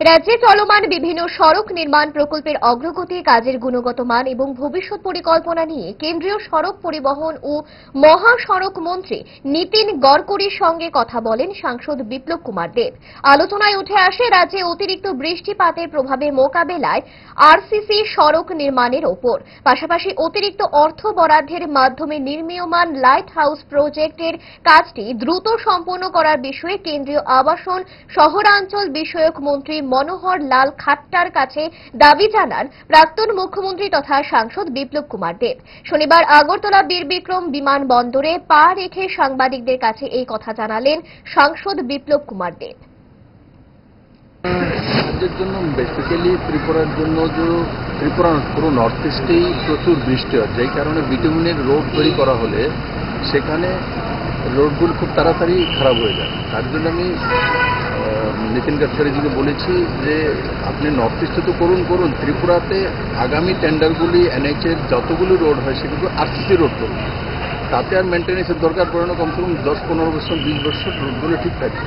রাজ্যে চলমান বিভিন্ন সড়ক নির্মাণ প্রকল্পের অগ্রগতি, কাজের গুণগত মান এবং ভবিষ্যৎ পরিকল্পনা নিয়ে কেন্দ্রীয় সড়ক পরিবহন ও মহাসড়ক মন্ত্রী নীতিন গড়করির সঙ্গে কথা বলেন সাংসদ বিপ্লব কুমার দেব। আলোচনায় উঠে আসে রাজ্যে অতিরিক্ত বৃষ্টিপাতের প্রভাবে মোকাবেলায় আরসিসি সড়ক নির্মাণের ওপর। পাশাপাশি অতিরিক্ত অর্থ বরাদ্দের মাধ্যমে নির্মীয়মান লাইট হাউস প্রজেক্টের কাজটি দ্রুত সম্পন্ন করার বিষয়ে কেন্দ্রীয় আবাসন, শহরাঞ্চল বিষয়ক মন্ত্রী মনোহর লাল খাট্টার কাছে দাবি জানান প্রাক্তন মুখ্যমন্ত্রী তথা সাংসদ বিপ্লব কুমার দেব। শনিবার আগরতলা বীর বিক্রম বিমানবন্দরে পা রেখে সাংবাদিকদের কাছে এই কথা জানালেন সাংসদ বিপ্লব কুমার দেব। রাজ্যের জন্য বেসিক্যালি ত্রিপুরার জন্য যে ত্রিপুরা, পুরো নর্থ ইস্টেই প্রচুর বৃষ্টি হয়। যেই কারণে বিটুমিনের রোড তৈরি করা হলে সেখানে রোডগুলো খুব তাড়াতাড়ি খারাপ হয়ে যায়। তার জন্য আমি নীতিন গাডকারিজিকে বলেছি যে আপনি নর্থ ইস্টে তো করুন করুন। ত্রিপুরাতে আগামী টেন্ডারগুলি এনএইচের যতগুলি রোড হয় সেগুলো আরসিসি রোড করুন তাতে আর মেনটেন্যান্সের দরকার পড়ে না। কমসে কম দশ, পনেরো বছর, বিশ বছর রোডগুলো ঠিক থাকে।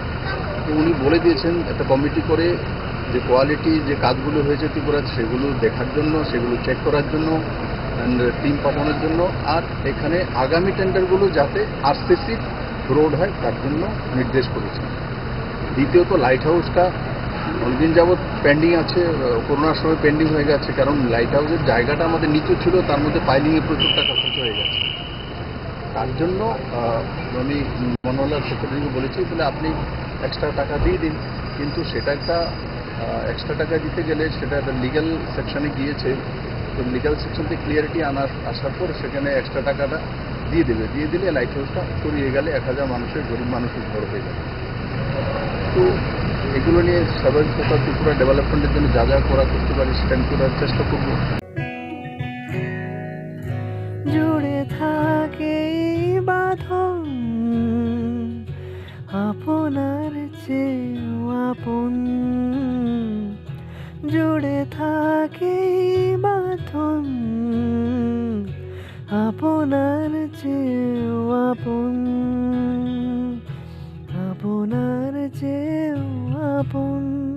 তো উনি বলে দিয়েছেন, একটা কমিটি করে যে কোয়ালিটি যে কাজগুলো হয়েছে ত্রিপুরাতে সেগুলো দেখার জন্য, সেগুলো চেক করার জন্য টিম পাঠানোর জন্য। আর এখানে আগামী টেন্ডারগুলো যাতে আরসিসি রোড হয়, তার জন্য নির্দেশ করেছেন। দ্বিতীয়ত লাইট হাউসটা অনেকদিন যাবৎ পেন্ডিং আছে করোনার সময় পেন্ডিং হয়ে গেছে, কারণ লাইট হাউসের জায়গাটা আমাদের নিচু ছিল, তার মধ্যে পাইলিংয়ে প্রচুর টাকা খরচ হয়ে গেছে। তার জন্য আমি মনোহরলাল সেক্রেটারিকে বলেছি বলে আপনি এক্সট্রা টাকা দিয়ে দিন। কিন্তু সেটা একটা এক্সট্রা টাকা দিতে গেলে সেটা একটা লিগ্যাল সেকশনে গিয়েছে। তো লিগ্যাল সেকশন থেকে ক্লিয়ারিটি আনার, আসার পর সেখানে এক্সট্রা টাকাটা দিয়ে দেবে। দিয়ে দিলে লাইট হাউসটা সরিয়ে গেলে এক হাজার মানুষের, গরিব মানুষের ঘর হয়ে যাবে। তো এগুলো নিয়ে স্বাভাবিক কথা ত্রিপুরা ডেভেলপমেন্টের জন্য যা যা করা করতে পারি সেটা করার চেষ্টা করব। জুড়ে থাকে বাঁধন, আপনার চেয়েও আপন। জুড়ে থাকে বাঁধন, আপনার চেয়েও আপন। আপনার চেয়েও আপন